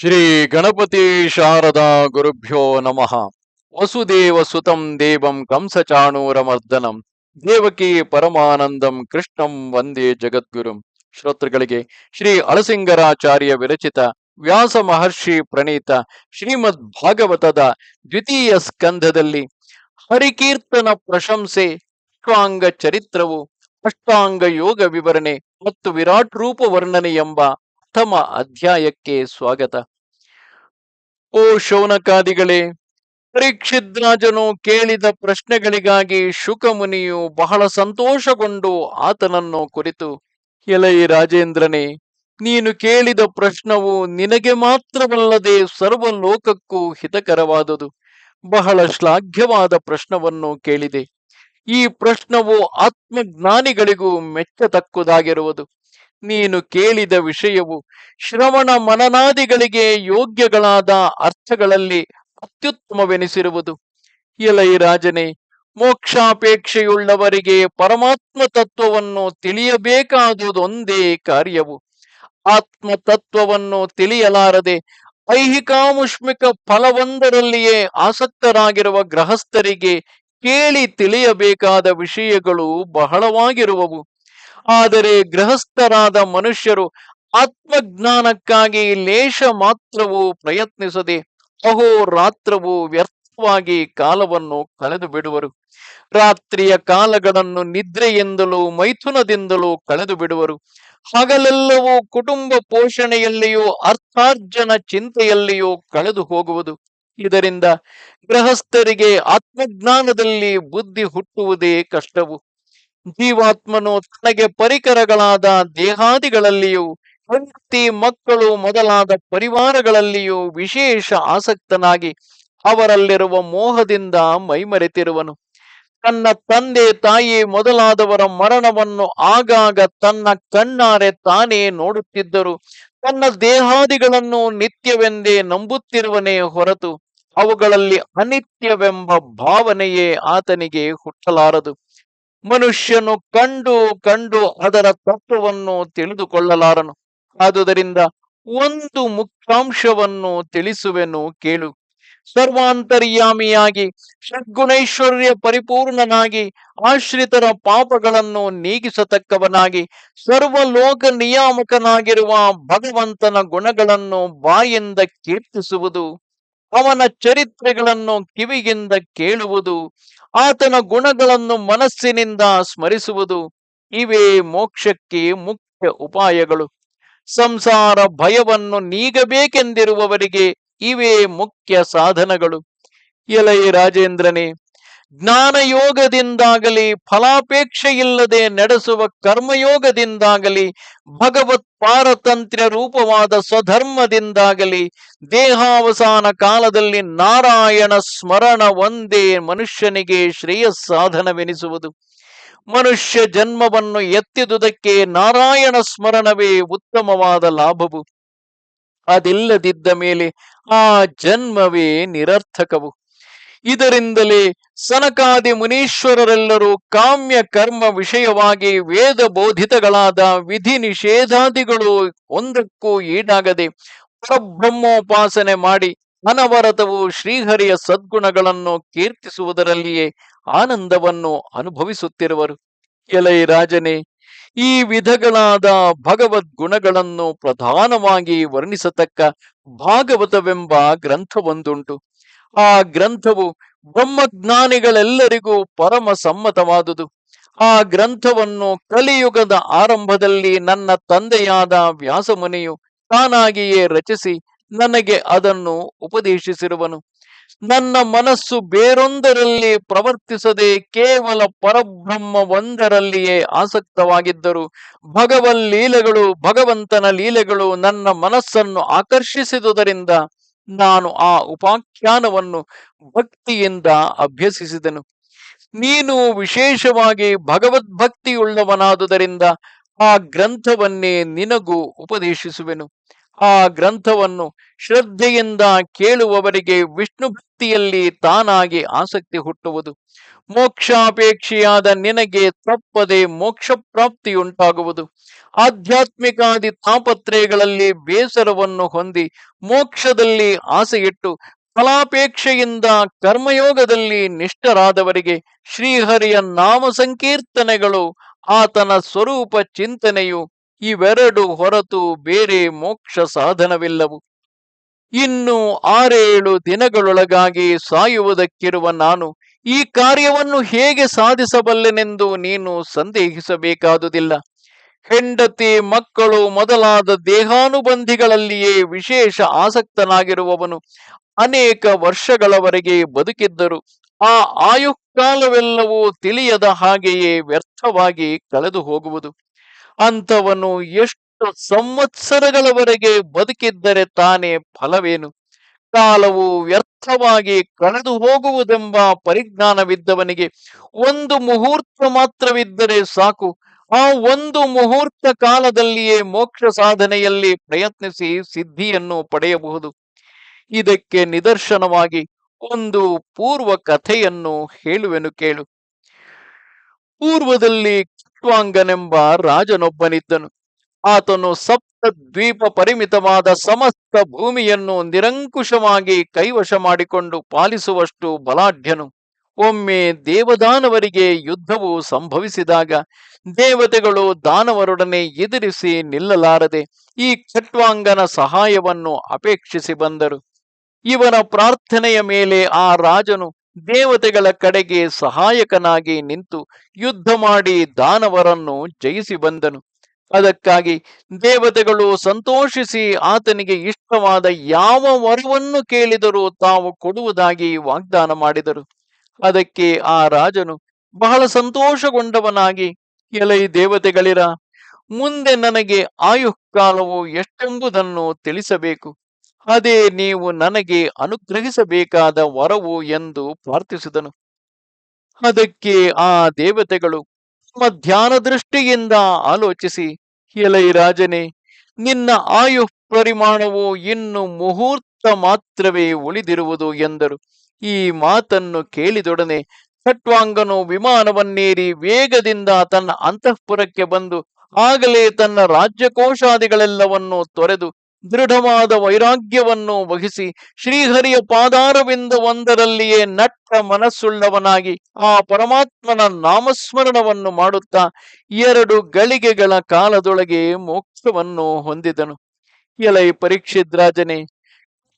ಶ್ರೀ ಗಣಪತಿ ಶಾರದಾ ಗುರುಭ್ಯೋ ನಮಃ. ವಸುದೇವ ಸುತಂ ದೇವಂ ಕಂಸಚಾಣೂರಮರ್ದನಂ ದೇವಕಿ ಪರಮಾನಂದಂ ಕೃಷ್ಣಂ ವಂದೇ ಜಗದ್ಗುರುಂ. ಶ್ರೋತೃಗಳಿಗೆ ಶ್ರೀ ಅಳಸಿಂಗರಾಚಾರ್ಯ ವಿರಚಿತ ವ್ಯಾಸ ಮಹರ್ಷಿ ಪ್ರಣೀತ ಶ್ರೀಮದ್ ಭಾಗವತದ ದ್ವಿತೀಯ ಸ್ಕಂಧದಲ್ಲಿ ಹರಿಕೀರ್ತನ ಪ್ರಶಂಸೆ, ಅಷ್ಟಾಂಗ ಚರಿತ್ರವು, ಅಷ್ಟಾಂಗ ಯೋಗ ವಿವರಣೆ ಮತ್ತು ವಿರಾಟ್ ರೂಪ ವರ್ಣನೆ ಎಂಬ ಪ್ರಥಮ ಅಧ್ಯಾಯಕ್ಕೆ ಸ್ವಾಗತ. ಓ ಶೌನಕಾದಿಗಳೇ ಪರೀಕ್ಷಿದ್ರಾಜನು ಕೇಳಿದ ಪ್ರಶ್ನೆಗಳಿಗಾಗಿ ಶುಕಮುನಿಯು ಬಹಳ ಸಂತೋಷಗೊಂಡು ಆತನನ್ನು ಕುರಿತು, ಎಲೈ ರಾಜೇಂದ್ರನೇ, ನೀನು ಕೇಳಿದ ಪ್ರಶ್ನವು ನಿನಗೆ ಮಾತ್ರವಲ್ಲದೆ ಸರ್ವ ಲೋಕಕ್ಕೂ ಹಿತಕರವಾದುದು. ಬಹಳ ಶ್ಲಾಘ್ಯವಾದ ಪ್ರಶ್ನವನ್ನು ಕೇಳಿದೆ. ಈ ಪ್ರಶ್ನವು ಆತ್ಮಜ್ಞಾನಿಗಳಿಗೂ ಮೆಚ್ಚತಕ್ಕುದಾಗಿರುವುದು. ನೀನು ಕೇಳಿದ ವಿಷಯವು ಶ್ರವಣ ಮನನಾದಿಗಳಿಗೆ ಯೋಗ್ಯಗಳಾದ ಅರ್ಥಗಳಲ್ಲಿ ಅತ್ಯುತ್ತಮವೆನಿಸಿರುವುದು. ಎಲೈ ರಾಜನೇ, ಮೋಕ್ಷಾಪೇಕ್ಷೆಯುಳ್ಳವರಿಗೆ ಪರಮಾತ್ಮ ತತ್ವವನ್ನು ತಿಳಿಯಬೇಕಾದುದೊಂದೇ ಕಾರ್ಯವು. ಆತ್ಮ ತತ್ವವನ್ನು ತಿಳಿಯಲಾರದೆ ಐಹಿಕಾಮುಷ್ಮಿಕ ಫಲವೊಂದರಲ್ಲಿಯೇ ಆಸಕ್ತರಾಗಿರುವ ಗೃಹಸ್ಥರಿಗೆ ಕೇಳಿ ತಿಳಿಯಬೇಕಾದ ವಿಷಯಗಳು ಬಹಳವಾಗಿರುವವು. ಆದರೆ ಗೃಹಸ್ಥರಾದ ಮನುಷ್ಯರು ಆತ್ಮಜ್ಞಾನಕ್ಕಾಗಿ ಲೇಷ ಮಾತ್ರವೂ ಪ್ರಯತ್ನಿಸದೆ ಅಹೋ ರಾತ್ರವೂ ವ್ಯರ್ಥವಾಗಿ ಕಾಲವನ್ನು ಕಳೆದು ಬಿಡುವರು. ರಾತ್ರಿಯ ಕಾಲಗಳನ್ನು ನಿದ್ರೆಯಿಂದಲೂ ಮೈಥುನದಿಂದಲೂ ಕಳೆದು ಬಿಡುವರು. ಹಗಲೆಲ್ಲವೂ ಕುಟುಂಬ ಪೋಷಣೆಯಲ್ಲಿಯೂ ಅರ್ಥಾರ್ಜನ ಚಿಂತೆಯಲ್ಲಿಯೂ ಕಳೆದು ಹೋಗುವುದು. ಇದರಿಂದ ಗೃಹಸ್ಥರಿಗೆ ಆತ್ಮಜ್ಞಾನದಲ್ಲಿ ಬುದ್ಧಿ ಹುಟ್ಟುವುದೇ ಕಷ್ಟವು. ಜೀವಾತ್ಮನು ತನಗೆ ಪರಿಕರಗಳಾದ ದೇಹಾದಿಗಳಲ್ಲಿಯೂ, ಹೆಂಡತಿ ಮಕ್ಕಳು ಮೊದಲಾದ ಪರಿವಾರಗಳಲ್ಲಿಯೂ ವಿಶೇಷ ಆಸಕ್ತನಾಗಿ ಅವರಲ್ಲಿರುವ ಮೋಹದಿಂದ ಮೈಮರೆತಿರುವನು. ತನ್ನ ತಂದೆ ತಾಯಿ ಮೊದಲಾದವರ ಮರಣವನ್ನು ಆಗಾಗ ತನ್ನ ಕಣ್ಣಾರೆ ತಾನೇ ನೋಡುತ್ತಿದ್ದರು. ತನ್ನ ದೇಹಾದಿಗಳನ್ನು ನಿತ್ಯವೆಂದೇ ನಂಬುತ್ತಿರುವನೇ ಹೊರತು ಅವುಗಳಲ್ಲಿ ಅನಿತ್ಯವೆಂಬ ಭಾವನೆಯೇ ಆತನಿಗೆ ಹುಟ್ಟಲಾರದು. ಮನುಷ್ಯನು ಕಂಡು ಕಂಡು ಅದರ ತತ್ವವನ್ನು ತಿಳಿದುಕೊಳ್ಳಲಾರನು. ಆದುದರಿಂದ ಒಂದು ಮುಖ್ಯಾಂಶವನ್ನು ತಿಳಿಸುವೆನು ಕೇಳು. ಸರ್ವಾಂತರ್ಯಾಮಿಯಾಗಿ ಷಡ್ಗುಣೈಶ್ವರ್ಯ ಪರಿಪೂರ್ಣನಾಗಿ, ಆಶ್ರಿತರ ಪಾಪಗಳನ್ನು ನೀಗಿಸತಕ್ಕವನಾಗಿ, ಸರ್ವಲೋಕ ನಿಯಾಮಕನಾಗಿರುವ ಭಗವಂತನ ಗುಣಗಳನ್ನು ಬಾಯಿಂದ ಕೀರ್ತಿಸುವುದು. ಅವನ ಚರಿತ್ರೆಗಳನ್ನು ಕಿವಿಯಿಂದ ಕೇಳುವುದು, ಆತನ ಗುಣಗಳನ್ನು ಮನಸ್ಸಿನಿಂದ ಸ್ಮರಿಸುವುದು, ಇವೇ ಮೋಕ್ಷಕ್ಕೆ ಮುಖ್ಯ ಉಪಾಯಗಳು. ಸಂಸಾರ ಭಯವನ್ನು ನೀಗಬೇಕೆಂದಿರುವವರಿಗೆ ಇವೇ ಮುಖ್ಯ ಸಾಧನಗಳು. ಎಲೈ ರಾಜೇಂದ್ರನೇ ಜ್ಞಾನಯೋಗದಿಂದಾಗಲಿ, ಫಲಾಪೇಕ್ಷೆಯಿಲ್ಲದೆ ನಡೆಸುವ ಕರ್ಮಯೋಗದಿಂದಾಗಲಿ, ಭಗವತ್ ಪಾರತಂತ್ರ್ಯ ರೂಪವಾದ ಸ್ವಧರ್ಮದಿಂದಾಗಲಿ, ದೇಹಾವಸಾನ ಕಾಲದಲ್ಲಿ ನಾರಾಯಣ ಸ್ಮರಣ ಒಂದೇ ಮನುಷ್ಯನಿಗೆ ಶ್ರೇಯಸ್ಸಾಧನವೆನಿಸುವುದು ಮನುಷ್ಯ ಜನ್ಮವನ್ನು ಎತ್ತಿದುದಕ್ಕೆ ನಾರಾಯಣ ಸ್ಮರಣವೇ ಉತ್ತಮವಾದ ಲಾಭವು. ಅದಿಲ್ಲದಿದ್ದ ಮೇಲೆ ಆ ಜನ್ಮವೇ ನಿರರ್ಥಕವು. ಇದರಿಂದಲೇ ಸನಕಾದಿ ಮುನೀಶ್ವರರೆಲ್ಲರೂ ಕಾಮ್ಯ ಕರ್ಮ ವಿಷಯವಾಗಿ ವೇದ ಬೋಧಿತಗಳಾದ ವಿಧಿ ನಿಷೇಧಾದಿಗಳು ಒಂದಕ್ಕೂ ಈಡಾಗದೆ ಪರಬ್ರಹ್ಮೋಪಾಸನೆ ಮಾಡಿ ಅನವರತವು ಶ್ರೀಹರಿಯ ಸದ್ಗುಣಗಳನ್ನು ಕೀರ್ತಿಸುವುದರಲ್ಲಿಯೇ ಆನಂದವನ್ನು ಅನುಭವಿಸುತ್ತಿರುವರು. ಎಲೈ ರಾಜನೇ, ಈ ವಿಧಗಳಾದ ಭಗವದ್ಗುಣಗಳನ್ನು ಪ್ರಧಾನವಾಗಿ ವರ್ಣಿಸತಕ್ಕ ಭಾಗವತವೆಂಬ ಗ್ರಂಥವೊಂದುಂಟು. ಆ ಗ್ರಂಥವು ಬ್ರಹ್ಮಜ್ಞಾನಿಗಳೆಲ್ಲರಿಗೂ ಪರಮ ಸಮ್ಮತವಾದುದು ಆ ಗ್ರಂಥವನ್ನು ಕಲಿಯುಗದ ಆರಂಭದಲ್ಲಿ ನನ್ನ ತಂದೆಯಾದ ವ್ಯಾಸಮುನಿಯು ತಾನಾಗಿಯೇ ರಚಿಸಿ ನನಗೆ ಅದನ್ನು ಉಪದೇಶಿಸಿರುವನು. ನನ್ನ ಮನಸ್ಸು ಬೇರೊಂದರಲ್ಲಿ ಪ್ರವರ್ತಿಸದೆ ಕೇವಲ ಪರಬ್ರಹ್ಮ ಒಂದರಲ್ಲಿಯೇ ಆಸಕ್ತವಾಗಿದ್ದರು. ಭಗವಲ್ ಲೀಲೆಗಳು, ಭಗವಂತನ ಲೀಲೆಗಳು ನನ್ನ ಮನಸ್ಸನ್ನು ಆಕರ್ಷಿಸಿದುದರಿಂದ ನಾನು ಆ ಉಪಾಖ್ಯಾನವನ್ನು ಭಕ್ತಿಯಿಂದ ಅಭ್ಯಸಿಸಿದನು. ನೀನು ವಿಶೇಷವಾಗಿ ಭಗವದ್ಭಕ್ತಿಯುಳ್ಳವನಾದುದರಿಂದ ಆ ಗ್ರಂಥವನ್ನೇ ನಿನಗೂ ಉಪದೇಶಿಸುವೆನು. ಆ ಗ್ರಂಥವನ್ನು ಶ್ರದ್ಧೆಯಿಂದ ಕೇಳುವವರಿಗೆ ವಿಷ್ಣು ಭಕ್ತಿಯಲ್ಲಿ ತಾನಾಗಿ ಆಸಕ್ತಿ ಹುಟ್ಟುವುದು. ಮೋಕ್ಷಾಪೇಕ್ಷೆಯಾದ ನಿನಗೆ ತಪ್ಪದೆ ಮೋಕ್ಷ ಪ್ರಾಪ್ತಿಯುಂಟಾಗುವುದು ಆಧ್ಯಾತ್ಮಿಕಾದಿ ತಾಪತ್ರಯಗಳಲ್ಲಿ ಬೇಸರವನ್ನು ಹೊಂದಿ ಮೋಕ್ಷದಲ್ಲಿ ಆಸೆಯಿಟ್ಟು ಫಲಾಪೇಕ್ಷೆಯಿಂದ ಕರ್ಮಯೋಗದಲ್ಲಿ ನಿಷ್ಠರಾದವರಿಗೆ ಶ್ರೀಹರಿಯ ನಾಮ ಸಂಕೀರ್ತನೆಗಳು ಆತನ ಸ್ವರೂಪ ಚಿಂತನೆಯು ಇವೆರಡು ಹೊರತು ಬೇರೆ ಮೋಕ್ಷ ಸಾಧನವಿಲ್ಲವು. ಇನ್ನು ಆರೇಳು ದಿನಗಳೊಳಗಾಗಿ ಸಾಯುವುದಕ್ಕಿರುವ ನಾನು ಈ ಕಾರ್ಯವನ್ನು ಹೇಗೆ ಸಾಧಿಸಬಲ್ಲೆನೆಂದು ನೀನು ಸಂದೇಹಿಸಬೇಕಾದುದಿಲ್ಲ. ಹೆಂಡತಿ, ಮಕ್ಕಳು ಮೊದಲಾದ ದೇಹಾನುಬಂಧಿಗಳಲ್ಲಿಯೇ ವಿಶೇಷ ಆಸಕ್ತನಾಗಿರುವವನು ಅನೇಕ ವರ್ಷಗಳವರೆಗೆ ಬದುಕಿದ್ದರು. ಆ ಆಯುಕಾಲವೆಲ್ಲವೂ ತಿಳಿಯದ ಹಾಗೆಯೇ ವ್ಯರ್ಥವಾಗಿ ಕಳೆದು ಹೋಗುವುದು ಅಂಥವನು ಎಷ್ಟು ಸಂವತ್ಸರಗಳವರೆಗೆ ಬದುಕಿದ್ದರೆ ತಾನೇ ಫಲವೇನು? ಕಾಲವು ವ್ಯರ್ಥವಾಗಿ ಕಳೆದು ಹೋಗುವುದೆಂಬ ಪರಿಜ್ಞಾನವಿದ್ದವನಿಗೆ ಒಂದು ಮುಹೂರ್ತ ಮಾತ್ರವಿದ್ದರೆ ಸಾಕು. ಆ ಒಂದು ಮುಹೂರ್ತ ಕಾಲದಲ್ಲಿಯೇ ಮೋಕ್ಷ ಸಾಧನೆಯಲ್ಲಿ ಪ್ರಯತ್ನಿಸಿ ಸಿದ್ಧಿಯನ್ನು ಪಡೆಯಬಹುದು. ಇದಕ್ಕೆ ನಿದರ್ಶನವಾಗಿ ಒಂದು ಪೂರ್ವ ಕಥೆಯನ್ನು ಹೇಳುವೆನು ಕೇಳು. ಪೂರ್ವದಲ್ಲಿ ಕಿಟ್ವಾಂಗನೆಂಬ ರಾಜನೊಬ್ಬನಿದ್ದನು. ಆತನು ಸಪ್ತ ದ್ವೀಪ ಪರಿಮಿತವಾದ ಸಮಸ್ತ ಭೂಮಿಯನ್ನು ನಿರಂಕುಶವಾಗಿ ಕೈವಶ ಮಾಡಿಕೊಂಡು ಪಾಲಿಸುವಷ್ಟು ಬಲಾಢ್ಯನು. ಒಮ್ಮೆ ದೇವದಾನವರಿಗೆ ಯುದ್ಧವು ಸಂಭವಿಸಿದಾಗ ದೇವತೆಗಳು ದಾನವರೊಡನೆ ಎದುರಿಸಿ ನಿಲ್ಲಲಾರದೆ ಈ ಖಟ್ವಾಂಗನ ಸಹಾಯವನ್ನು ಅಪೇಕ್ಷಿಸಿ ಬಂದರು. ಇವನ ಪ್ರಾರ್ಥನೆಯ ಮೇಲೆ ಆ ರಾಜನು ದೇವತೆಗಳ ಕಡೆಗೆ ಸಹಾಯಕನಾಗಿ ನಿಂತು ಯುದ್ಧ ಮಾಡಿ ದಾನವರನ್ನು ಜಯಿಸಿ ಬಂದನು. ಅದಕ್ಕಾಗಿ ದೇವತೆಗಳು ಸಂತೋಷಿಸಿ ಆತನಿಗೆ ಇಷ್ಟವಾದ ಯಾವ ವರವನ್ನು ಕೇಳಿದರೂ ತಾವು ಕೊಡುವುದಾಗಿ ವಾಗ್ದಾನ ಮಾಡಿದರು. ಅದಕ್ಕೆ ಆ ರಾಜನು ಬಹಳ ಸಂತೋಷಗೊಂಡವನಾಗಿ, ಎಲೈ ದೇವತೆಗಳಿರ, ಮುಂದೆ ನನಗೆ ಆಯುಃಕಾಲವು ಎಷ್ಟೆಂಬುದನ್ನು ತಿಳಿಸಬೇಕು. ಅದೇ ನೀವು ನನಗೆ ಅನುಗ್ರಹಿಸಬೇಕಾದ ವರವು ಎಂದು ಪ್ರಾರ್ಥಿಸಿದನು. ಅದಕ್ಕೆ ಆ ದೇವತೆಗಳು ತಮ್ಮ ಧ್ಯಾನ ದೃಷ್ಟಿಯಿಂದ ಆಲೋಚಿಸಿ, ಎಲೈ ರಾಜನೇ, ನಿನ್ನ ಆಯು ಪರಿಮಾಣವು ಇನ್ನು ಮುಹೂರ್ತ ಮಾತ್ರವೇ ಉಳಿದಿರುವುದು ಎಂದರು. ಈ ಮಾತನ್ನು ಕೇಳಿದೊಡನೆ ಖಟ್ವಾಂಗನು ವಿಮಾನವನ್ನೇರಿ ವೇಗದಿಂದ ತನ್ನ ಅಂತಃಪುರಕ್ಕೆ ಬಂದು, ಆಗಲೇ ತನ್ನ ರಾಜ್ಯಕೋಶಾದಿಗಳೆಲ್ಲವನ್ನು ತೊರೆದು ದೃಢವಾದ ವೈರಾಗ್ಯವನ್ನು ವಹಿಸಿ ಶ್ರೀಹರಿಯ ಪಾದಾರವಿಂದ ಒಂದರಲ್ಲಿಯೇ ನಟ್ಟ ಮನಸ್ಸುಳ್ಳವನಾಗಿ ಆ ಪರಮಾತ್ಮನ ನಾಮಸ್ಮರಣವನ್ನು ಮಾಡುತ್ತಾ ಎರಡು ಗಳಿಗೆಗಳ ಕಾಲದೊಳಗೆ ಮೋಕ್ಷವನ್ನು ಹೊಂದಿದನು. ಎಲೈ ಪರೀಕ್ಷಿತ್ ರಾಜನೇ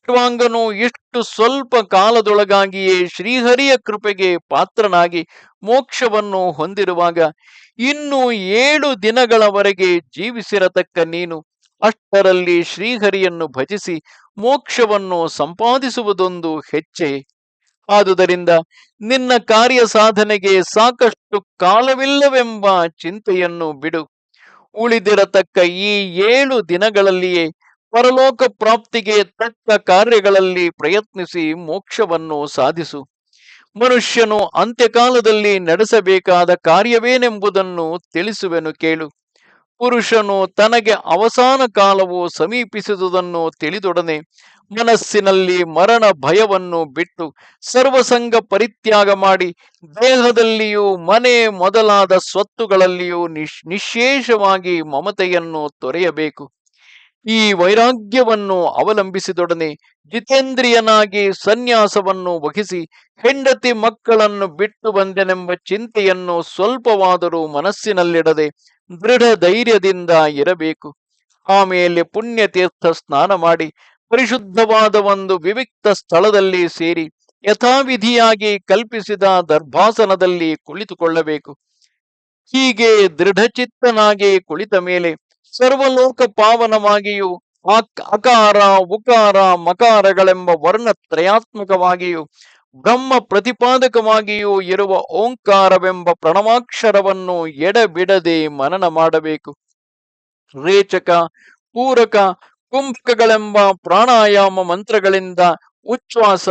ಖಟ್ವಾಂಗನು ಇಷ್ಟು ಸ್ವಲ್ಪ ಕಾಲದೊಳಗಾಗಿಯೇ ಶ್ರೀಹರಿಯ ಕೃಪೆಗೆ ಪಾತ್ರನಾಗಿ ಮೋಕ್ಷವನ್ನು ಹೊಂದಿರುವಾಗ ಇನ್ನು ಏಳು ದಿನಗಳವರೆಗೆ ಜೀವಿಸಿರತಕ್ಕ ನೀನು. ಅಷ್ಟರಲ್ಲಿ ಶ್ರೀಹರಿಯನ್ನು ಭಜಿಸಿ ಮೋಕ್ಷವನ್ನು ಸಂಪಾದಿಸುವುದೊಂದು ಹೆಚ್ಚೆ. ಆದುದರಿಂದ ನಿನ್ನ ಕಾರ್ಯ ಸಾಧನೆಗೆ ಸಾಕಷ್ಟು ಕಾಲವಿಲ್ಲವೆಂಬ ಚಿಂತೆಯನ್ನು ಬಿಡು. ಉಳಿದಿರತಕ್ಕ ಈ ಏಳು ದಿನಗಳಲ್ಲಿಯೇ ಪರಲೋಕ ಪ್ರಾಪ್ತಿಗೆ ತಕ್ಕ ಕಾರ್ಯಗಳಲ್ಲಿ ಪ್ರಯತ್ನಿಸಿ ಮೋಕ್ಷವನ್ನು ಸಾಧಿಸು. ಮನುಷ್ಯನು ಅಂತ್ಯಕಾಲದಲ್ಲಿ ನಡೆಸಬೇಕಾದ ಕಾರ್ಯವೇನೆಂಬುದನ್ನು ತಿಳಿಸುವೆನು ಕೇಳು. ಪುರುಷನು ತನಗೆ ಅವಸಾನ ಕಾಲವು ಸಮೀಪಿಸಿದುದನ್ನು ತಿಳಿದೊಡನೆ ಮನಸ್ಸಿನಲ್ಲಿ ಮರಣ ಭಯವನ್ನು ಬಿಟ್ಟು ಸರ್ವಸಂಗ ಪರಿತ್ಯಾಗ ಮಾಡಿ ದೇಹದಲ್ಲಿಯೂ ಮನೆ ಮೊದಲಾದ ಸ್ವತ್ತುಗಳಲ್ಲಿಯೂ ನಿಶ್, ನಿಶೇಷವಾಗಿ ಮಮತೆಯನ್ನು ತೊರೆಯಬೇಕು. ಈ ವೈರಾಗ್ಯವನ್ನು ಅವಲಂಬಿಸಿದೊಡನೆ ಜಿತೇಂದ್ರಿಯನಾಗಿ ಸನ್ಯಾಸವನ್ನು ವಹಿಸಿ ಹೆಂಡತಿ ಮಕ್ಕಳನ್ನು ಬಿಟ್ಟು ಬಂದೆನೆಂಬ ಚಿಂತೆಯನ್ನು ಸ್ವಲ್ಪವಾದರೂ ಮನಸ್ಸಿನಲ್ಲಿಡದೆ ದೃಢ ಧೈರ್ಯದಿಂದ ಇರಬೇಕು. ಆಮೇಲೆ ಪುಣ್ಯತೀರ್ಥ ಸ್ನಾನ ಮಾಡಿ, ಪರಿಶುದ್ಧವಾದ ಒಂದು ವಿವಿಕ್ತ ಸ್ಥಳದಲ್ಲಿ ಸೇರಿ, ಯಥಾವಿಧಿಯಾಗಿ ಕಲ್ಪಿಸಿದ ದರ್ಭಾಸನದಲ್ಲಿ ಕುಳಿತುಕೊಳ್ಳಬೇಕು. ಹೀಗೆ ದೃಢಚಿತ್ತನಾಗಿ ಕುಳಿತ ಮೇಲೆ ಸರ್ವಲೋಕ ಪಾವನವಾಗಿಯೂ ಅಕಾರ ಉಕಾರ, ಮಕಾರಗಳೆಂಬ ವರ್ಣ ತ್ರಯಾತ್ಮಕವಾಗಿಯೂ ಬ್ರಹ್ಮ ಪ್ರತಿಪಾದಕವಾಗಿಯೂ ಇರುವ ಓಂಕಾರವೆಂಬ ಪ್ರಣವಾಕ್ಷರವನ್ನು ಎಡಬಿಡದೆ ಮನನ ಮಾಡಬೇಕು. ರೇಚಕ, ಪೂರಕ, ಕುಂಭಕಗಳೆಂಬ ಪ್ರಾಣಾಯಾಮ ಮಂತ್ರಗಳಿಂದ ಉಚ್ಛ್ವಾಸ,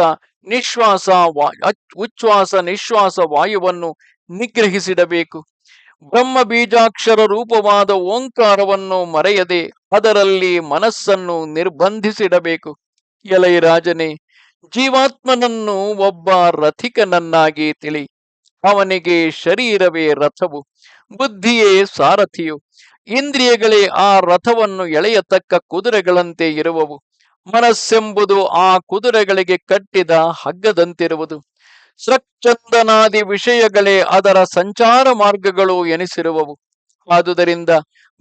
ನಿಶ್ವಾಸ ಉಚ್ಛ್ವಾಸ, ನಿಶ್ವಾಸ ವಾಯುವನ್ನು ನಿಗ್ರಹಿಸಿಡಬೇಕು. ಬ್ರಹ್ಮ ಬೀಜಾಕ್ಷರ ರೂಪವಾದ ಓಂಕಾರವನ್ನು ಮರೆಯದೆ ಅದರಲ್ಲಿ ಮನಸ್ಸನ್ನು ನಿರ್ಬಂಧಿಸಿಡಬೇಕು. ಎಲೈ ರಾಜನೇ ಜೀವಾತ್ಮನನ್ನು ಒಬ್ಬ ರಥಿಕನನ್ನಾಗಿ ತಿಳಿ, ಅವನಿಗೆ ಶರೀರವೇ ರಥವು, ಬುದ್ಧಿಯೇ ಸಾರಥಿಯು. ಇಂದ್ರಿಯಗಳೇ ಆ ರಥವನ್ನು ಎಳೆಯತಕ್ಕ ಕುದುರೆಗಳಂತೆ ಇರುವವು. ಮನಸ್ಸೆಂಬುದು ಆ ಕುದುರೆಗಳಿಗೆ ಕಟ್ಟಿದ ಹಗ್ಗದಂತಿರುವುದು. ಸೃಕ್ಚಂದನಾದಿ ವಿಷಯಗಳೇ ಅದರ ಸಂಚಾರ ಮಾರ್ಗಗಳು ಎನಿಸಿರುವವು. ಆದುದರಿಂದ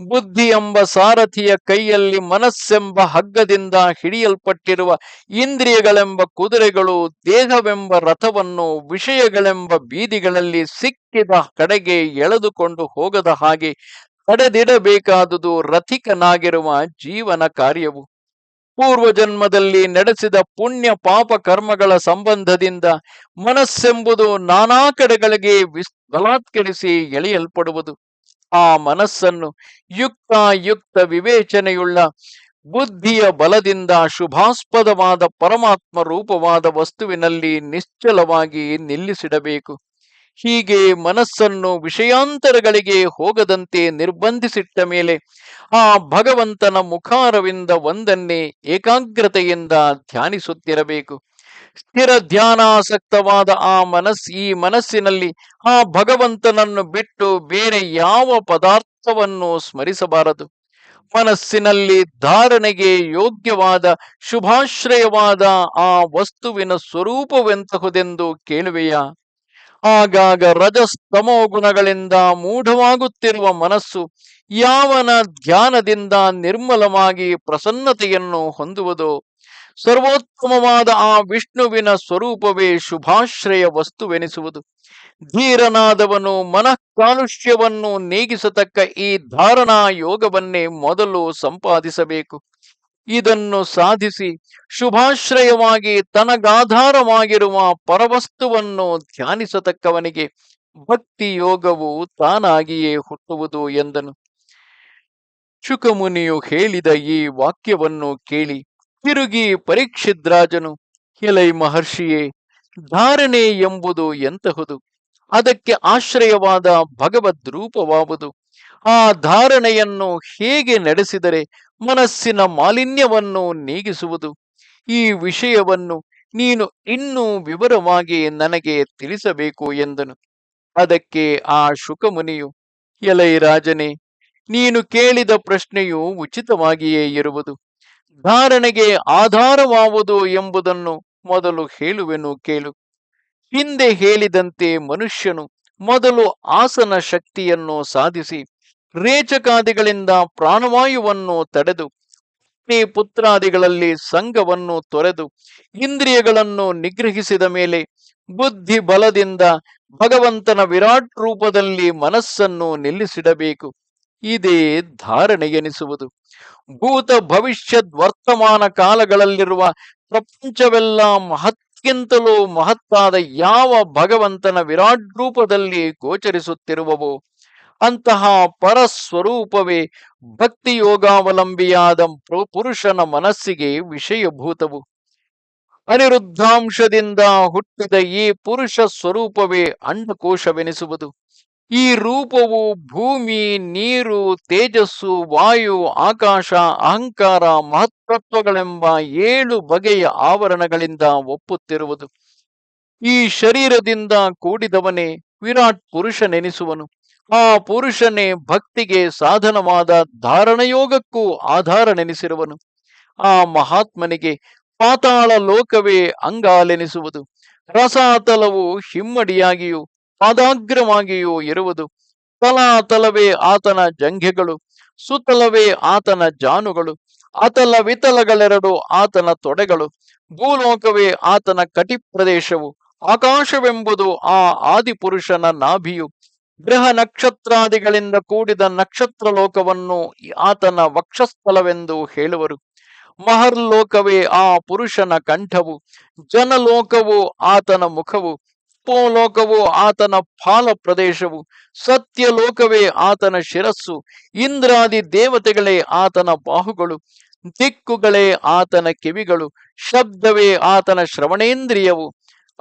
ಬುದ್ಧಿ ಎಂಬ ಸಾರಥಿಯ ಕೈಯಲ್ಲಿ ಮನಸ್ಸೆಂಬ ಹಗ್ಗದಿಂದ ಹಿಡಿಯಲ್ಪಟ್ಟಿರುವ ಇಂದ್ರಿಯಗಳೆಂಬ ಕುದುರೆಗಳು, ದೇಹವೆಂಬ ರಥವನ್ನು, ವಿಷಯಗಳೆಂಬ ಬೀದಿಗಳಲ್ಲಿ ಸಿಕ್ಕಿದ ಕಡೆಗೆ ಎಳೆದುಕೊಂಡು ಹೋಗದ ಹಾಗೆ ತಡೆದಿಡಬೇಕಾದುದು ರಥಿಕನಾಗಿರುವ ಜೀವನ ಕಾರ್ಯವು. ಪೂರ್ವ ಜನ್ಮದಲ್ಲಿ ನಡೆಸಿದ ಪುಣ್ಯ ಪಾಪ ಕರ್ಮಗಳ ಸಂಬಂಧದಿಂದ ಮನಸ್ಸೆಂಬುದು ನಾನಾ ಕಡೆಗಳಿಗೆ ಬಲಾತ್ಕರಿಸಿ ಎಳೆಯಲ್ಪಡುವುದು. ಆ ಮನಸ್ಸನ್ನು ಯುಕ್ತ ಯುಕ್ತ ವಿವೇಚನೆಯುಳ್ಳ ಬುದ್ಧಿಯ ಬಲದಿಂದ ಶುಭಾಸ್ಪದವಾದ ಪರಮಾತ್ಮ ರೂಪವಾದ ವಸ್ತುವಿನಲ್ಲಿ ನಿಶ್ಚಲವಾಗಿ ನಿಲ್ಲಿಸಿಡಬೇಕು. ಹೀಗೆ ಮನಸ್ಸನ್ನು ವಿಷಯಾಂತರಗಳಿಗೆ ಹೋಗದಂತೆ ನಿರ್ಬಂಧಿಸಿಟ್ಟ ಮೇಲೆ ಆ ಭಗವಂತನ ಮುಖಾರವಿಂದ ಒಂದನ್ನೇ ಏಕಾಗ್ರತೆಯಿಂದ ಧ್ಯಾನಿಸುತ್ತಿರಬೇಕು. ಸ್ಥಿರ ಧ್ಯಾನಾಸಕ್ತವಾದ ಆ ಮನಸ್ ಈ ಮನಸ್ಸಿನಲ್ಲಿ ಆ ಭಗವಂತನನ್ನು ಬಿಟ್ಟು ಬೇರೆ ಯಾವ ಪದಾರ್ಥವನ್ನು ಸ್ಮರಿಸಬಾರದು. ಮನಸ್ಸಿನಲ್ಲಿ ಧಾರಣೆಗೆ ಯೋಗ್ಯವಾದ, ಶುಭಾಶ್ರಯವಾದ ಆ ವಸ್ತುವಿನ ಸ್ವರೂಪವೆಂತಹುದೆಂದು ಕೇಳುವೆಯ? ಆಗಾಗ ರಜಸ್ತಮೋ ಗುಣಗಳಿಂದ ಮೂಢವಾಗುತ್ತಿರುವ ಮನಸ್ಸು ಯಾವನ ಧ್ಯಾನದಿಂದ ನಿರ್ಮಲವಾಗಿ ಪ್ರಸನ್ನತೆಯನ್ನು ಹೊಂದುವುದೋ? ಸರ್ವೋತ್ತಮವಾದ ಆ ವಿಷ್ಣುವಿನ ಸ್ವರೂಪವೇ ಶುಭಾಶ್ರಯ ವಸ್ತುವೆನಿಸುವುದು. ಧೀರನಾದವನು ಮನಃಕಾಲುಷ್ಯವನ್ನು ನೀಗಿಸತಕ್ಕ ಈ ಧಾರಣಾ ಯೋಗವನ್ನೇ ಮೊದಲು ಸಂಪಾದಿಸಬೇಕು. ಇದನ್ನು ಸಾಧಿಸಿ ಶುಭಾಶ್ರಯವಾಗಿ ತನಗಾಧಾರವಾಗಿರುವ ಪರವಸ್ತುವನ್ನು ಧ್ಯಾನಿಸತಕ್ಕವನಿಗೆ ಭಕ್ತಿ ಯೋಗವು ತಾನಾಗಿಯೇ ಹುಟ್ಟುವುದು ಎಂದನು. ಶುಕಮುನಿಯು ಹೇಳಿದ ಈ ವಾಕ್ಯವನ್ನು ಕೇಳಿ ತಿರುಗಿ ಪರೀಕ್ಷಿದ್ರಾಜನು ಎಲೈ ಮಹರ್ಷಿಯೇ, ಧಾರಣೆ ಎಂಬುದು ಎಂತಹುದು? ಅದಕ್ಕೆ ಆಶ್ರಯವಾದ ಭಗವದ್ ರೂಪವಾವುದು? ಆ ಧಾರಣೆಯನ್ನು ಹೇಗೆ ನಡೆಸಿದರೆ ಮನಸ್ಸಿನ ಮಾಲಿನ್ಯವನ್ನು ನೀಗಿಸುವುದು? ಈ ವಿಷಯವನ್ನು ನೀನು ಇನ್ನೂ ವಿವರವಾಗಿ ನನಗೆ ತಿಳಿಸಬೇಕು ಎಂದನು. ಅದಕ್ಕೆ ಆ ಶುಕಮುನಿಯು, ಎಲೈ ರಾಜನೇ, ನೀನು ಕೇಳಿದ ಪ್ರಶ್ನೆಯು ಉಚಿತವಾಗಿಯೇ ಇರುವುದು. ಧಾರಣೆಗೆ ಆಧಾರವಾವುದು ಎಂಬುದನ್ನು ಮೊದಲು ಹೇಳುವೆನು ಕೇಳು. ಹಿಂದೆ ಹೇಳಿದಂತೆ ಮನುಷ್ಯನು ಮೊದಲು ಆಸನ ಶಕ್ತಿಯನ್ನು ಸಾಧಿಸಿ ರೇಚಕಾದಿಗಳಿಂದ ಪ್ರಾಣವಾಯುವನ್ನು ತಡೆದು ಪುತ್ರಾದಿಗಳಲ್ಲಿ ಸಂಘವನ್ನು ತೊರೆದು ಇಂದ್ರಿಯಗಳನ್ನು ನಿಗ್ರಹಿಸಿದ ಮೇಲೆ ಬುದ್ಧಿ ಬಲದಿಂದ ಭಗವಂತನ ವಿರಾಟ್ ರೂಪದಲ್ಲಿ ಮನಸ್ಸನ್ನು ನಿಲ್ಲಿಸಿಡಬೇಕು. ಇದೇ ಧಾರಣೆ ಎನಿಸುವುದು ಭೂತ ಭವಿಷ್ಯದ್ ವರ್ತಮಾನ ಕಾಲಗಳಲ್ಲಿರುವ ಪ್ರಪಂಚವೆಲ್ಲ ಮಹತ್ಕಿಂತಲೂ ಮಹತ್ತಾದ ಯಾವ ಭಗವಂತನ ವಿರಾಟ್ ರೂಪದಲ್ಲಿ ಗೋಚರಿಸುತ್ತಿರುವವು, ಅಂತಹ ಪರಸ್ವರೂಪವೇ ಭಕ್ತಿ ಯೋಗಾವಲಂಬಿಯಾದ ಪುರುಷನ ಮನಸ್ಸಿಗೆ ವಿಷಯಭೂತವು. ಅನಿರುದ್ಧಾಂಶದಿಂದ ಹುಟ್ಟಿದ ಈ ಪುರುಷ ಸ್ವರೂಪವೇ ಅಂಡಕೋಶವೆನಿಸುವುದು. ಈ ರೂಪವು ಭೂಮಿ, ನೀರು, ತೇಜಸ್ಸು, ವಾಯು, ಆಕಾಶ, ಅಹಂಕಾರ ಮಹತ್ತತ್ವಗಳೆಂಬ ಏಳು ಬಗೆಯ ಆವರಣಗಳಿಂದ ಒಪ್ಪುತ್ತಿರುವುದು. ಈ ಶರೀರದಿಂದ ಕೂಡಿದವನೇ ವಿರಾಟ್ ಪುರುಷನೆನಿಸುವನು. ಆ ಪುರುಷನೇ ಭಕ್ತಿಗೆ ಸಾಧನವಾದ ಧಾರಣಯೋಗಕ್ಕೂ ಆಧಾರನೆನಿಸಿರುವನು. ಆ ಮಹಾತ್ಮನಿಗೆ ಪಾತಾಳ ಲೋಕವೇ ಅಂಗಾಲೆನಿಸುವುದು. ರಸಾತಲವು ಹಿಮ್ಮಡಿಯಾಗಿಯೂ ಪಾದಾಗ್ರವಾಗಿಯೂ ಇರುವುದು. ತಲಾತಲವೇ ಆತನ ಜಂಘೆಗಳು, ಸುತಲವೇ ಆತನ ಜಾನುಗಳು, ಅತಲ ವಿತಲಗಳೆರಡು ಆತನ ತೊಡೆಗಳು, ಭೂಲೋಕವೇ ಆತನ ಕಟಿ ಪ್ರದೇಶವು ಆಕಾಶವೆಂಬುದು ಆ ಆದಿಪುರುಷನ ನಾಭಿಯು. ಗ್ರಹ ನಕ್ಷತ್ರಾದಿಗಳಿಂದ ಕೂಡಿದ ನಕ್ಷತ್ರ ಲೋಕವನ್ನು ಆತನ ವಕ್ಷಸ್ಥಲವೆಂದು ಹೇಳುವರು. ಮಹರ್ಲೋಕವೇ ಆ ಪುರುಷನ ಕಂಠವು, ಜನಲೋಕವು ಆತನ ಮುಖವು ಲೋಕವು ಆತನ ಫಾಲ ಪ್ರದೇಶವು ಸತ್ಯಲೋಕವೇ ಆತನ ಶಿರಸ್ಸು, ಇಂದ್ರಾದಿ ದೇವತೆಗಳೇ ಆತನ ಬಾಹುಗಳು, ದಿಕ್ಕುಗಳೇ ಆತನ ಕಿವಿಗಳು, ಶಬ್ದವೇ ಆತನ ಶ್ರವಣೇಂದ್ರಿಯವು,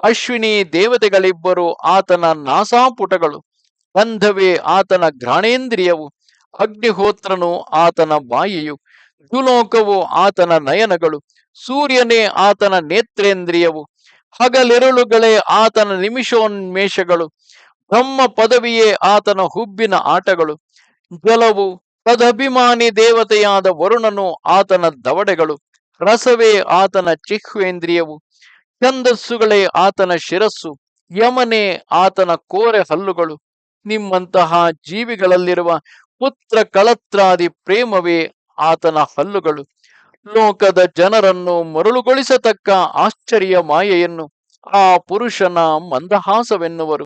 ಅಶ್ವಿನಿ ದೇವತೆಗಳಿಬ್ಬರು ಆತನ ನಾಸಾಪುಟಗಳು, ಗಂಧವೇ ಆತನ ಘ್ರಾಣೇಂದ್ರಿಯವು, ಅಗ್ನಿಹೋತ್ರನು ಆತನ ಬಾಯಿಯು, ದುಲೋಕವು ಆತನ ನಯನಗಳು, ಸೂರ್ಯನೇ ಆತನ ನೇತ್ರೇಂದ್ರಿಯವು ಹಗಲಿರುಳುಗಳೇ ಆತನ ನಿಮಿಷೋನ್ಮೇಷಗಳು ಬ್ರಹ್ಮ ಪದವಿಯೇ ಆತನ ಹುಬ್ಬಿನ ಆಟಗಳು. ಜಲವು ತದಭಿಮಾನಿ ದೇವತೆಯಾದ ವರುಣನು ಆತನ ದವಡೆಗಳು. ರಸವೇ ಆತನ ಚಿಹ್ವೇಂದ್ರಿಯವು. ಛಂದಸ್ಸುಗಳೇ ಆತನ ಶಿರಸ್ಸು. ಯಮನೇ ಆತನ ಕೋರೆ ಹಲ್ಲುಗಳು. ನಿಮ್ಮಂತಹ ಜೀವಿಗಳಲ್ಲಿರುವ ಪುತ್ರ ಕಳತ್ರಾದಿ ಪ್ರೇಮವೇ ಆತನ ಹಲ್ಲುಗಳು. ಲೋಕದ ಜನರನ್ನು ಮರುಳುಗೊಳಿಸತಕ್ಕ ಆಶ್ಚರ್ಯ ಮಾಯೆಯನ್ನು ಆ ಪುರುಷನ ಮಂದಹಾಸವೆನ್ನುವರು.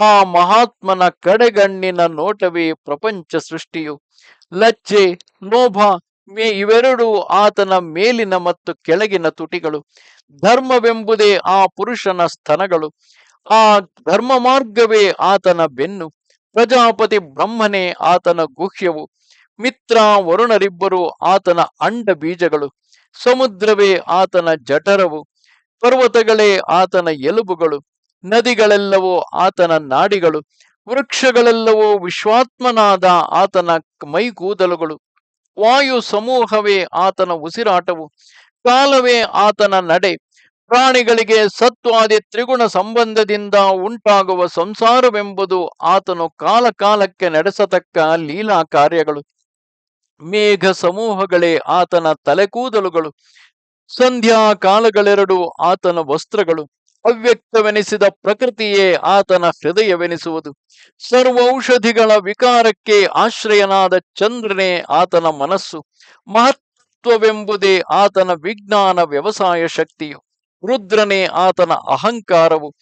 ಆ ಮಹಾತ್ಮನ ಕಡೆಗಣ್ಣಿನ ನೋಟವೇ ಪ್ರಪಂಚ ಸೃಷ್ಟಿಯು. ಲಜ್ಜೆ, ಲೋಭ, ಮೇ ಇವೆರಡೂ ಆತನ ಮೇಲಿನ ಮತ್ತು ಕೆಳಗಿನ ತುಟಿಗಳು. ಧರ್ಮವೆಂಬುದೇ ಆ ಪುರುಷನ ಸ್ತನಗಳು. ಆ ಧರ್ಮ ಮಾರ್ಗವೇ ಆತನ ಬೆನ್ನು. ಪ್ರಜಾಪತಿ ಬ್ರಹ್ಮನೇ ಆತನ ಗುಹ್ಯವು. ಮಿತ್ರ ವರುಣರಿಬ್ಬರು ಆತನ ಅಂಡ ಬೀಜಗಳು, ಸಮುದ್ರವೇ ಆತನ ಜಠರವು, ಪರ್ವತಗಳೇ ಆತನ ಎಲುಬುಗಳು, ನದಿಗಳೆಲ್ಲವೋ ಆತನ ನಾಡಿಗಳು, ವೃಕ್ಷಗಳೆಲ್ಲವೋ ವಿಶ್ವಾತ್ಮನಾದ ಆತನ ಮೈಗೂದಲುಗಳು ವಾಯು ಸಮೂಹವೇ ಆತನ ಉಸಿರಾಟವು, ಕಾಲವೇ ಆತನ ನಡೆ, ಪ್ರಾಣಿಗಳಿಗೆ ಸತ್ವಾದಿ ತ್ರಿಗುಣ ಸಂಬಂಧದಿಂದ ಉಂಟಾಗುವ ಸಂಸಾರವೆಂಬುದು ಆತನು ಕಾಲಕಾಲಕ್ಕೆ ನಡೆಸತಕ್ಕ ಲೀಲಾ ಕಾರ್ಯಗಳು ಮೇಘ ಸಮೂಹಗಳೇ ಆತನ ತಲೆಕೂದಲುಗಳು. ಸಂಧ್ಯಾ ಕಾಲಗಳೆರಡು ಆತನ ವಸ್ತ್ರಗಳು. ಅವ್ಯಕ್ತವೆನಿಸಿದ ಪ್ರಕೃತಿಯೇ ಆತನ ಹೃದಯವೆನಿಸುವುದು. ಸರ್ವೌಷಧಿಗಳ ವಿಕಾರಕ್ಕೆ ಆಶ್ರಯನಾದ ಚಂದ್ರನೇ ಆತನ ಮನಸ್ಸು. ಮಹತ್ವವೆಂಬುದೇ ಆತನ ವಿಜ್ಞಾನ ವ್ಯವಸಾಯ ಶಕ್ತಿಯು. ರುದ್ರನೇ ಆತನ ಅಹಂಕಾರವು.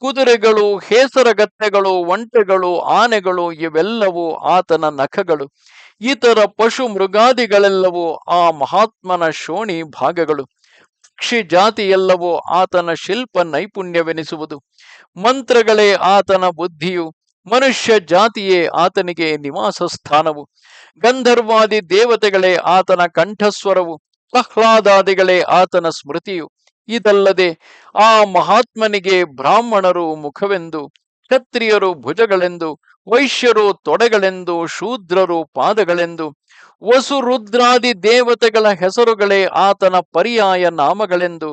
ಕುದುರೆಗಳು, ಹೇಸರಗತ್ತೆಗಳು, ಒಂಟೆಗಳು, ಆನೆಗಳು ಇವೆಲ್ಲವೂ ಆತನ ನಖಗಳು. ಇತರ ಪಶು ಮೃಗಾದಿಗಳೆಲ್ಲವೂ ಆ ಮಹಾತ್ಮನ ಶೋಣಿ ಭಾಗಗಳು. ಪಕ್ಷಿ ಜಾತಿಯೆಲ್ಲವೂ ಆತನ ಶಿಲ್ಪ ನೈಪುಣ್ಯವೆನಿಸುವುದು. ಮಂತ್ರಗಳೇ ಆತನ ಬುದ್ಧಿಯು, ಮನುಷ್ಯ ಜಾತಿಯೇ ಆತನಿಗೆ ನಿವಾಸ ಸ್ಥಾನವು ಗಂಧರ್ವಾದಿ ದೇವತೆಗಳೇ ಆತನ ಕಂಠಸ್ವರವು, ಪ್ರಹ್ಲಾದಾದಿಗಳೇ ಆತನ ಸ್ಮೃತಿಯು. ಇದಲ್ಲದೆ ಆ ಮಹಾತ್ಮನಿಗೆ ಬ್ರಾಹ್ಮಣರು ಮುಖವೆಂದು, ಕ್ಷತ್ರಿಯರು ಭುಜಗಳೆಂದು ವೈಶ್ಯರು ತೊಡೆಗಳೆಂದು, ಶೂದ್ರರು ಪಾದಗಳೆಂದು ವಸು ರುದ್ರಾದಿ ದೇವತೆಗಳ ಹೆಸರುಗಳೇ ಆತನ ಪರ್ಯಾಯ ನಾಮಗಳೆಂದು,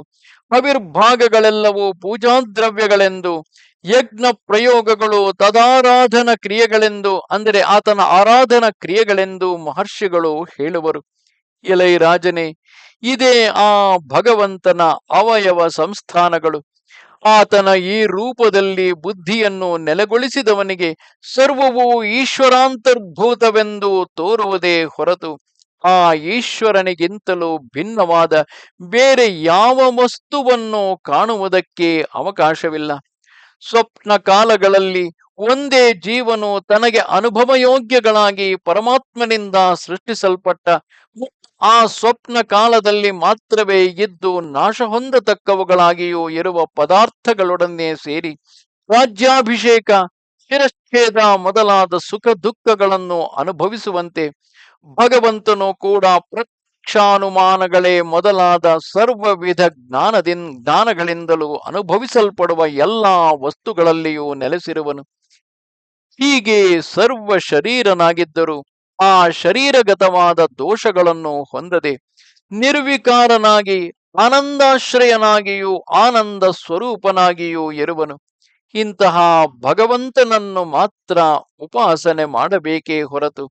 ಅವಿರ್ಭಾಗಗಳೆಲ್ಲವೂ ಪೂಜಾದ್ರವ್ಯಗಳೆಂದು, ಯಜ್ಞ ಪ್ರಯೋಗಗಳು ತದಾರಾಧನ ಕ್ರಿಯೆಗಳೆಂದು, ಅಂದರೆ ಆತನ ಆರಾಧನಾ ಕ್ರಿಯೆಗಳೆಂದು ಮಹರ್ಷಿಗಳು ಹೇಳುವರು. ಎಲೈ ರಾಜನೇ, ಇದೇ ಆ ಭಗವಂತನ ಅವಯವ ಸಂಸ್ಥಾನಗಳು. ಆತನ ಈ ರೂಪದಲ್ಲಿ ಬುದ್ಧಿಯನ್ನು ನೆಲೆಗೊಳಿಸಿದವನಿಗೆ ಸರ್ವವು ಈಶ್ವರಾಂತರ್ಭೂತವೆಂದು ತೋರುವುದೇ ಹೊರತು ಆ ಈಶ್ವರನಿಗಿಂತಲೂ ಭಿನ್ನವಾದ ಬೇರೆ ಯಾವ ವಸ್ತುವನ್ನು ಕಾಣುವುದಕ್ಕೆ ಅವಕಾಶವಿಲ್ಲ. ಸ್ವಪ್ನ ಕಾಲಗಳಲ್ಲಿ ಒಂದೇ ಜೀವನು ತನಗೆ ಅನುಭವ ಯೋಗ್ಯಗಳಾಗಿ ಪರಮಾತ್ಮನಿಂದ ಸೃಷ್ಟಿಸಲ್ಪಟ್ಟ ಆ ಸ್ವಪ್ನ ಕಾಲದಲ್ಲಿ ಮಾತ್ರವೇ ಇದ್ದು ನಾಶ ಹೊಂದತಕ್ಕವುಗಳಾಗಿಯೂ ಇರುವ ಪದಾರ್ಥಗಳೊಡನೆ ಸೇರಿ ರಾಜ್ಯಾಭಿಷೇಕ, ಶಿರಚ್ಛೇದ ಮೊದಲಾದ ಸುಖ ದುಃಖಗಳನ್ನು ಅನುಭವಿಸುವಂತೆ ಭಗವಂತನು ಕೂಡ ಪ್ರಕ್ಷಾನುಮಾನಗಳೇ ಮೊದಲಾದ ಸರ್ವ ವಿಧ ಜ್ಞಾನದಿನ್, ಜ್ಞಾನಗಳಿಂದಲೂ ಅನುಭವಿಸಲ್ಪಡುವ ಎಲ್ಲಾ ವಸ್ತುಗಳಲ್ಲಿಯೂ ನೆಲೆಸಿರುವನು. ಹೀಗೆ ಸರ್ವ ಶರೀರನಾಗಿದ್ದರು ಆ ಶರೀರಗತವಾದ ದೋಷಗಳನ್ನು ಹೊಂದದೆ ನಿರ್ವಿಕಾರನಾಗಿ, ಆನಂದಾಶ್ರಯನಾಗಿಯೂ, ಆನಂದ ಸ್ವರೂಪನಾಗಿಯೂ ಇರುವನು. ಇಂತಹ ಭಗವಂತನನ್ನು ಮಾತ್ರ ಉಪಾಸನೆ ಮಾಡಬೇಕೇ ಹೊರತು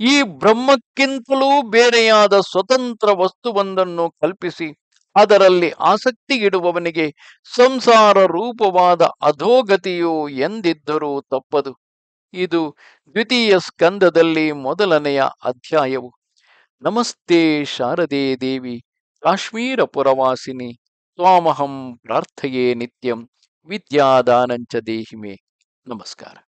ಈ ಬ್ರಹ್ಮಕ್ಕಿಂತಲೂ ಬೇರೆಯಾದ ಸ್ವತಂತ್ರ ವಸ್ತುವೊಂದನ್ನು ಕಲ್ಪಿಸಿ ಅದರಲ್ಲಿ ಆಸಕ್ತಿಗಿಡುವವನಿಗೆ ಸಂಸಾರ ರೂಪವಾದ ಅಧೋಗತಿಯು ಎಂದಿದ್ದರೂ ತಪ್ಪದು. ಇದು ದ್ವಿತೀಯ ಸ್ಕಂದದಲ್ಲಿ ಮೊದಲನೆಯ ಅಧ್ಯಾಯವು. ನಮಸ್ತೆ ಶಾರದೆ ದೇವಿ ಕಾಶ್ಮೀರ ಪುರವಾಸಿನಿ ತ್ವಾಮಹಂ ಪ್ರಾರ್ಥಯೇ ನಿತ್ಯಂ ವಿದ್ಯಾದಾನಂಚ ದೇಹಿಮೆ. ನಮಸ್ಕಾರ.